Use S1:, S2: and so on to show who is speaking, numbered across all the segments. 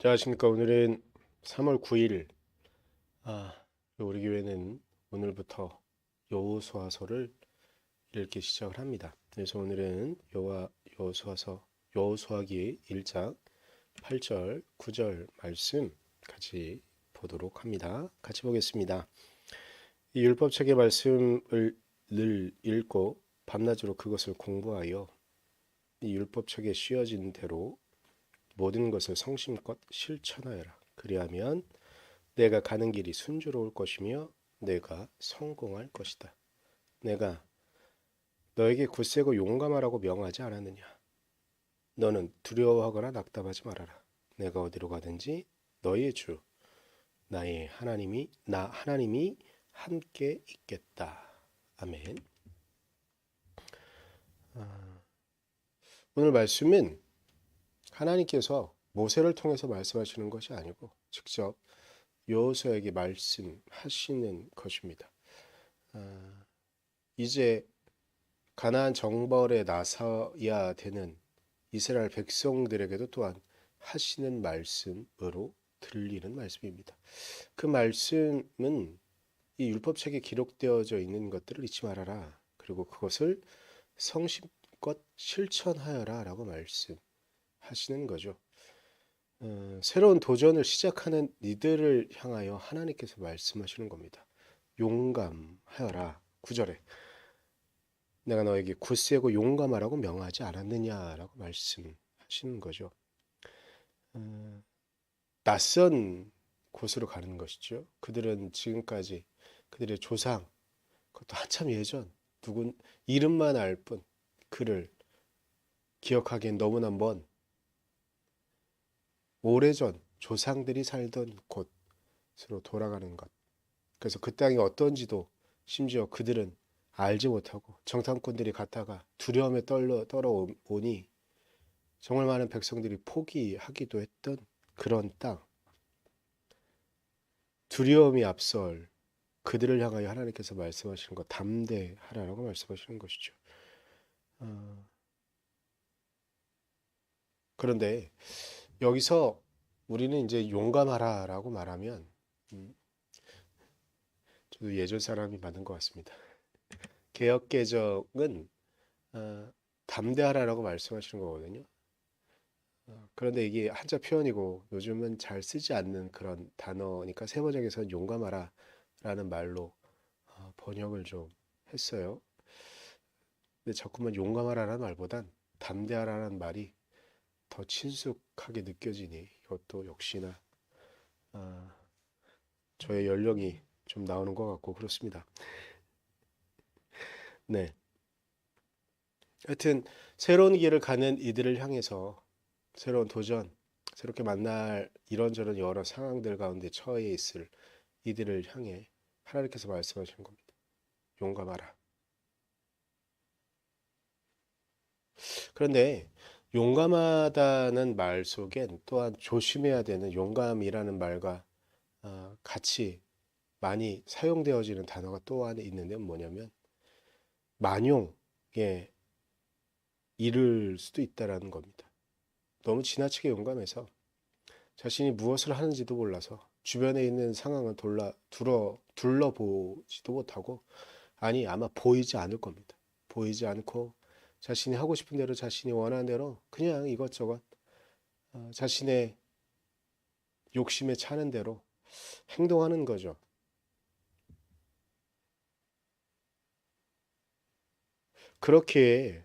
S1: 자, 안녕하십니까. 오늘은 3월 9일. 아, 우리 교회는 오늘부터 여호수아서를 읽기 시작을 합니다. 그래서 오늘은 여호와 여호수아서 여호수아기 1장 8절, 9절 말씀 같이 보도록 합니다. 같이 보겠습니다. 이 율법책의 말씀을 늘 읽고 밤낮으로 그것을 공부하여 이 율법책에 씌어진 대로 모든 것을 성심껏 실천하여라. 그리하면 내가 가는 길이 순조로울 것이며 내가 성공할 것이다. 내가 너에게 굳세고 용감하라고 명하지 않았느냐? 너는 두려워하거나 낙담하지 말아라. 내가 어디로 가든지 너의 주 나의 하나님이 나 하나님이 함께 있겠다. 아멘. 아, 오늘 말씀은 하나님께서 모세를 통해서 말씀하시는 것이 아니고 직접 여호수아에게 말씀하시는 것입니다. 아, 이제 가나안 정벌에 나서야 되는 이스라엘 백성들에게도 또한 하시는 말씀으로 들리는 말씀입니다. 그 말씀은 이 율법책에 기록되어져 있는 것들을 잊지 말아라. 그리고 그것을 성심껏 실천하여라 라고 말씀 하시는 거죠. 어, 새로운 도전을 시작하는 이들을 향하여 하나님께서 말씀하시는 겁니다. 용감하여라. 구절에 내가 너에게 굳세고 용감하라고 명하지 않았느냐라고 말씀하시는 거죠. 어, 낯선 곳으로 가는 것이죠. 그들은 지금까지 그들의 조상, 그것도 한참 예전 누군 이름만 알 뿐 그를 기억하기엔 너무나 먼 오래전 조상들이 살던 곳으로 돌아가는 것. 그래서 그 땅이 어떤지도 심지어 그들은 알지 못하고 정탐꾼들이 갔다가 두려움에 떨러 떨어오니 정말 많은 백성들이 포기하기도 했던 그런 땅. 두려움이 앞설 그들을 향하여 하나님께서 말씀하시는 것 담대하라라고 말씀하시는 것이죠. 어, 그런데 여기서 우리는 이제 용감하라라고 말하면 음, 저도 예전 사람이 맞는 것 같습니다. 개혁 개정은 어, 담대하라라고 말씀하시는 거거든요. 어, 그런데 이게 한자 표현이고 요즘은 잘 쓰지 않는 그런 단어니까 세번역에서는 용감하라라는 말로 어, 번역을 좀 했어요. 근데 자꾸만 용감하라는 말보단 담대하라는 말이 더 친숙 하게 느껴지니 이것도 역시나 아, 저의 연령이 좀 나오는 것 같고 그렇습니다. 네. 하여튼 새로운 길을 가는 이들을 향해서 새로운 도전, 새롭게 만날 이런저런 여러 상황들 가운데 처해 있을 이들을 향해 하나님께서 말씀하시는 겁니다. 용감하라. 그런데 용감하다는 말 속엔 또한 조심해야 되는 용감이라는 말과 어, 같이 많이 사용되어지는 단어가 또 하나 있는데 뭐냐면 만용에 이를 수도 있다라는 겁니다. 너무 지나치게 용감해서 자신이 무엇을 하는지도 몰라서 주변에 있는 상황을 돌라 둘러 둘러보지도 못하고 아니 아마 보이지 않을 겁니다. 보이지 않고 자신이 하고 싶은 대로 자신이 원하는 대로 그냥 이것저것 어, 자신의 욕심에 차는 대로 행동하는 거죠. 그렇게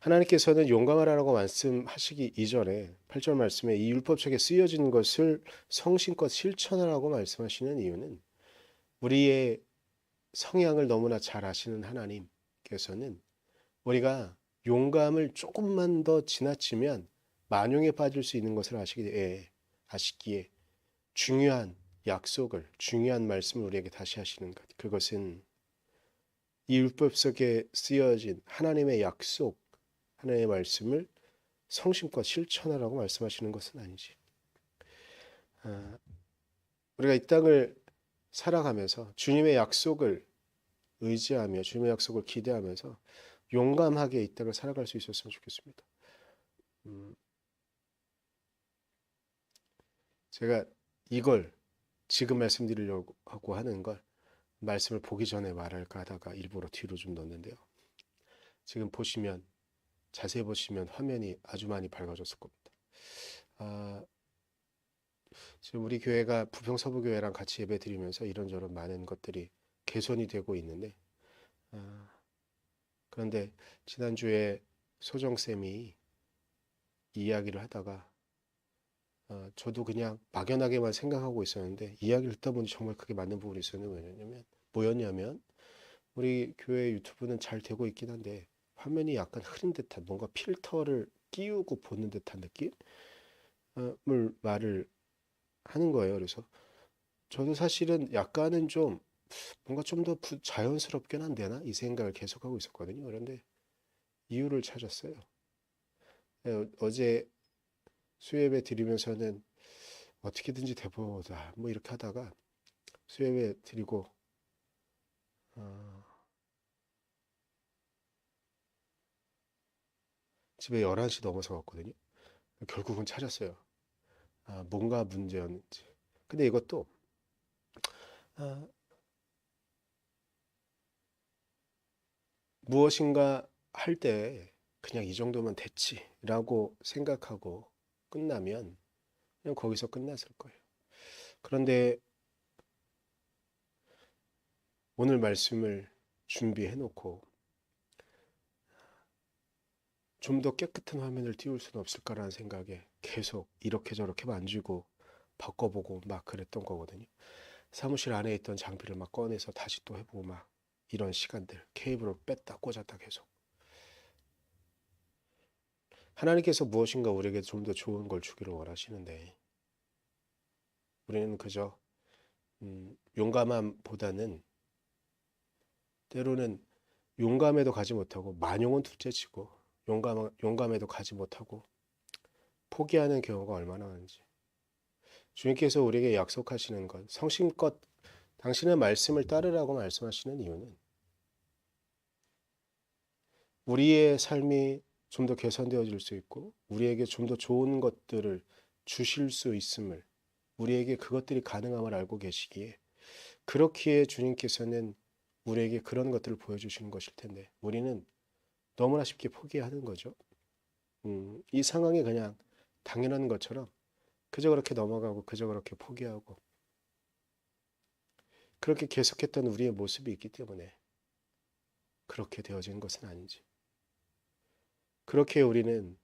S1: 하나님께서는 용감하라고 말씀하시기 이전에 8절 말씀에 이 율법책에 쓰여진 것을 성심껏 실천하라고 말씀하시는 이유는 우리의 성향을 너무나 잘 아시는 하나님께서는 우리가 용감을 조금만 더 지나치면 만용에 빠질 수 있는 것을 아시기에, 아시기에 중요한 약속을, 중요한 말씀을 우리에게 다시 하시는 것. 그것은 이 율법 속에 쓰여진 하나님의 약속, 하나님의 말씀을 성심껏 실천하라고 말씀하시는 것은 아니지. 아, 우리가 이 땅을 살아가면서 주님의 약속을 의지하며 주님의 약속을 기대하면서 용감하게 이 땅을 살아갈 수 있었으면 좋겠습니다. 음, 제가 이걸 지금 말씀드리려고 하고 하는 걸 말씀을 보기 전에 말할까 하다가 일부러 뒤로 좀 넣었는데요. 지금 보시면 자세히 보시면 화면이 아주 많이 밝아졌을 겁니다. 아, 지금 우리 교회가 부평 서부교회랑 같이 예배 드리면서 이런저런 많은 것들이 개선이 되고 있는데 아, 그런데 지난주에 소정쌤이 이야기를 하다가 어, 저도 그냥 막연하게만 생각하고 있었는데 이야기를 듣다 보니 정말 그게 맞는 부분이 있었는데 왜냐면 뭐였냐면 우리 교회 유튜브는 잘 되고 있긴 한데 화면이 약간 흐린 듯한 뭔가 필터를 끼우고 보는 듯한 느낌을 말을 하는 거예요. 그래서 저도 사실은 약간은 좀 뭔가 좀 더 자연스럽게는 안 되나 이 생각을 계속하고 있었거든요. 그런데 이유를 찾았어요. 예, 어제 수예배 드리면서는 어떻게든지 돼보자 뭐 이렇게 하다가 수예배 드리고 어, 집에 11시 넘어서 갔거든요. 결국은 찾았어요. 아, 뭔가 문제였는지. 근데 이것도 아, 무엇인가 할 때 그냥 이 정도면 됐지라고 생각하고 끝나면 그냥 거기서 끝났을 거예요. 그런데 오늘 말씀을 준비해 놓고 좀 더 깨끗한 화면을 띄울 수는 없을까라는 생각에 계속 이렇게 저렇게 만지고 바꿔보고 막 그랬던 거거든요. 사무실 안에 있던 장비를 막 꺼내서 다시 또 해보고 막 이런 시간들 케이블을 뺐다 꽂았다 계속. 하나님께서 무엇인가 우리에게 좀 더 좋은 걸 주기를 원하시는데 우리는 그저 음, 용감함보다는 때로는 용감에도 가지 못하고 만용은 둘째치고 용감 용감에도 가지 못하고 포기하는 경우가 얼마나 많은지. 주님께서 우리에게 약속하시는 것 성심껏 당신의 말씀을 따르라고 말씀하시는 이유는 우리의 삶이 좀 더 개선되어질 수 있고 우리에게 좀 더 좋은 것들을 주실 수 있음을 우리에게 그것들이 가능함을 알고 계시기에 그렇기에 주님께서는 우리에게 그런 것들을 보여주시는 것일 텐데 우리는 너무나 쉽게 포기하는 거죠. 음, 이 상황이 그냥 당연한 것처럼 그저 그렇게 넘어가고 그저 그렇게 포기하고 그렇게 계속했던 우리의 모습이 있기 때문에 그렇게 되어진 것은 아닌지. 그렇게 우리는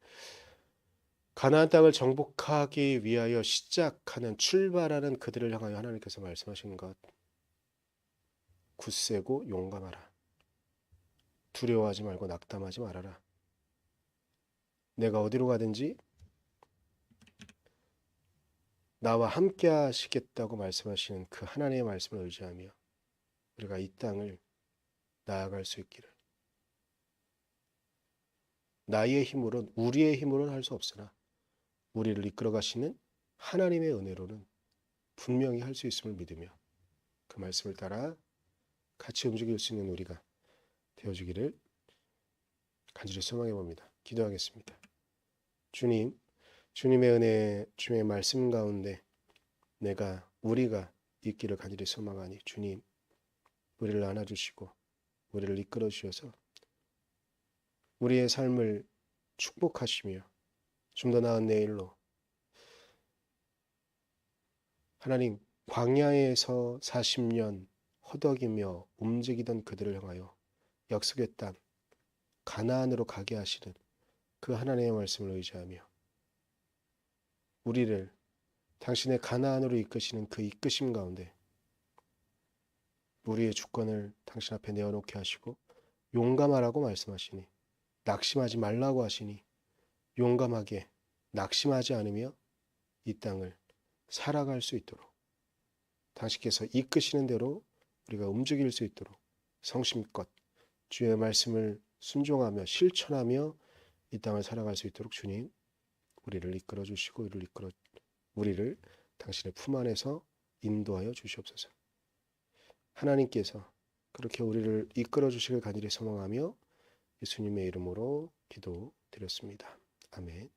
S1: 가나안 땅을 정복하기 위하여 시작하는 출발하는 그들을 향하여 하나님께서 말씀하신 것 굳세고 용감하라. 두려워하지 말고 낙담하지 말아라. 내가 어디로 가든지 나와 함께 하시겠다고 말씀하시는 그 하나님의 말씀을 의지하며 우리가 이 땅을 나아갈 수 있기를. 나의 힘으로는 우리의 힘으로는 할수 없으나 우리를 이끌어 가시는 하나님의 은혜로는 분명히 할 수 있음을 믿으며 그 말씀을 따라 같이 움직일 수 있는 우리가 되어주기를 간절히 소망해 봅니다. 기도하겠습니다. 주님, 주님의 은혜, 주님의 말씀 가운데 내가 우리가 있기를 간절히 소망하니 주님 우리를 안아주시고 우리를 이끌어 주셔서 우리의 삶을 축복하시며 좀 더 나은 내일로 하나님 광야에서 40년 허덕이며 움직이던 그들을 향하여 약속의 땅 가나안으로 가게 하시는 그 하나님의 말씀을 의지하며 우리를 당신의 가나안으로 이끄시는 그 이끄심 가운데 우리의 주권을 당신 앞에 내어놓게 하시고 용감하라고 말씀하시니 낙심하지 말라고 하시니 용감하게 낙심하지 않으며 이 땅을 살아갈 수 있도록 당신께서 이끄시는 대로 우리가 움직일 수 있도록 성심껏 주의 말씀을 순종하며 실천하며 이 땅을 살아갈 수 있도록 주님 우리를 이끌어 주시고 우리를 이끌어 우리를 당신의 품 안에서 인도하여 주시옵소서. 하나님께서 그렇게 우리를 이끌어 주시길 간절히 소망하며 예수님의 이름으로 기도드렸습니다. 아멘.